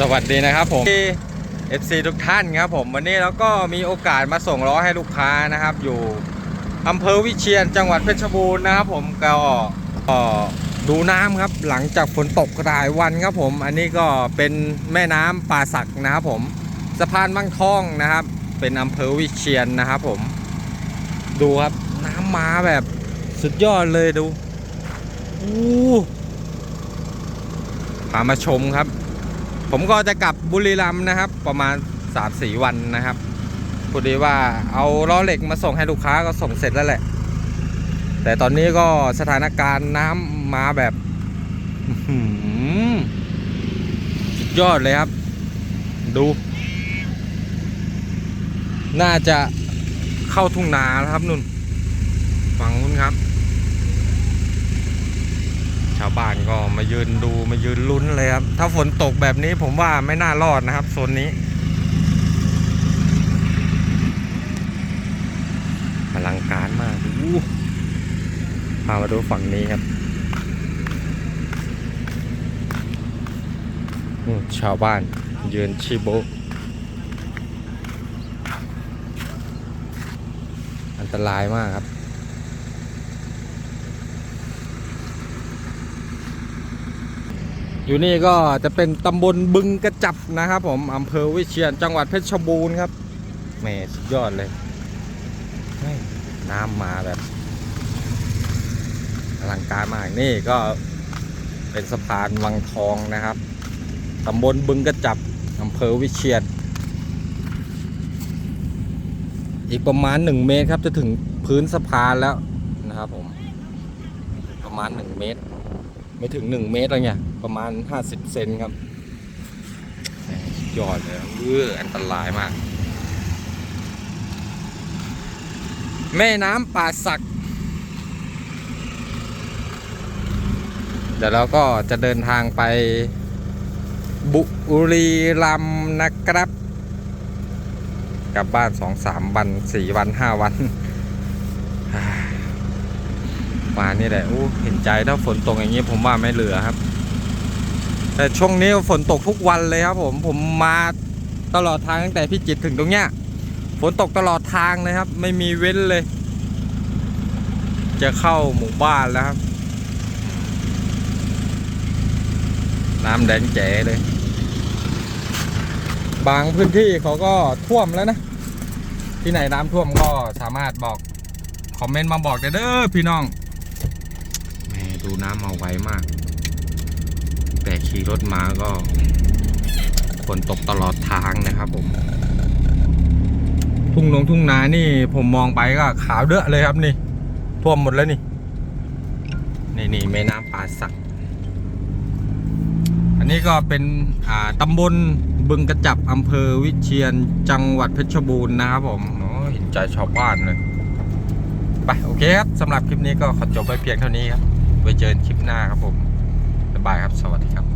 สวัสดีนะครับผม FC ทุกท่านครับผมวันนี้เราก็มีโอกาสมาส่งล้อให้ลูกค้านะครับ อยู่อำเภอวิเชียรจังหวัดเพชรบูรณ์นะครับผมก็ดูน้ำครับหลังจากฝนตกหลายวันครับผม อันนี้ก็เป็นแม่น้ำป่าสักนะครับผมสะพานบางทองนะครับ เป็นอำเภอวิเชียรนะครับผม ดูครับน้ำมาแบบสุดยอดเลยดูอู้พามาชมครับ ผมก็จะกลับบุรีรัมย์นะครับ ประมาณ3-4วันนะครับพอดีว่าเอาล้อเหล็กมาส่งให้ลูกค้าก็ส่งเสร็จแล้วแหละ แต่ตอนนี้ก็สถานการณ์น้ำมาแบบหือสุดยอดเลยครับ ดู น่าจะเข้าทุ่งนาแล้วครับนุ่นฝั่งนู้นครับาวบ้านก็มายืนดูมายืนลุ้นเลยครับ ถ้าฝนตกแบบนี้ผมว่าไม่น่ารอดนะครับโซนนี้อลังการมากพามาดูฝั่งนี้ครับชาวบ้านยืนชีโบ อันตรายมากครับ อยู่นี่ก็จะเป็นตำบลบึงกระจับนะครับ ผมอำเภอวิเชียรจังหวัดเพชรบูรณ์ครับแหม่สุดยอดเลยน้ำมาแบบอลังการมากนี่ก็เป็นสะพานวังทองนะครับตำบลบึงกระจับอำเภอวิเชียรอีกประมาณหนึ่งเมตรครับจะถึงพื้นสะพานแล้วนะครับผม ประมาณหนึ่งเมตร ไม่ถึง 1 เมตรอะไรเงี้ยประมาณ 50 เซนครับยอดเลยเอออันตรายมาก แม่น้ำป่าสัก เดี๋ยวเราก็จะเดินทางไปบุรีรัมย์นะครับ กลับบ้าน2-3วัน4วัน5วัน มานี่แหละอู้เห็นใจถ้าฝนตกอย่างนี้ผมว่าไม่เหลือครับ แต่ช่วงนี้ฝนตกทุกวันเลยครับ ผมผมมาตลอดทางตั้งแต่พิจิตถึงตรงเนี้ยฝนตกตลอดทางเลยครับ ไม่มีเว้นเลย จะเข้าหมู่บ้านแล้วครับ น้ำแดงแจ๋เลย บางพื้นที่เขาก็ท่วมแล้วนะ ที่ไหนน้ำท่วมก็สามารถบอก คอมเมนต์มาบอกเด้อพี่น้อง ดูน้ำมาไวมาก แต่ขี่รถมาก็ฝนตกตลอดทางนะครับผม ทุ่งนงทุ่งนานี่ผมมองไปก็ขาวเด้อเลยครับนี่ท่วมหมดแล้วนี่ นี่นี่แม่น้ำป่าสัก อันนี้ก็เป็นอ่าตำบลบึงกระจับอำเภอวิเชียรจังหวัดเพชรบูรณ์นะครับผมเห็นใจชาวบ้านเลยไปโอเคครับสำหรับคลิปนี้ก็ขอจบไปเพียงเท่านี้ครับ ไว้เจอกันคลิปหน้าครับผมบ๊ายบายครับ สวัสดีครับ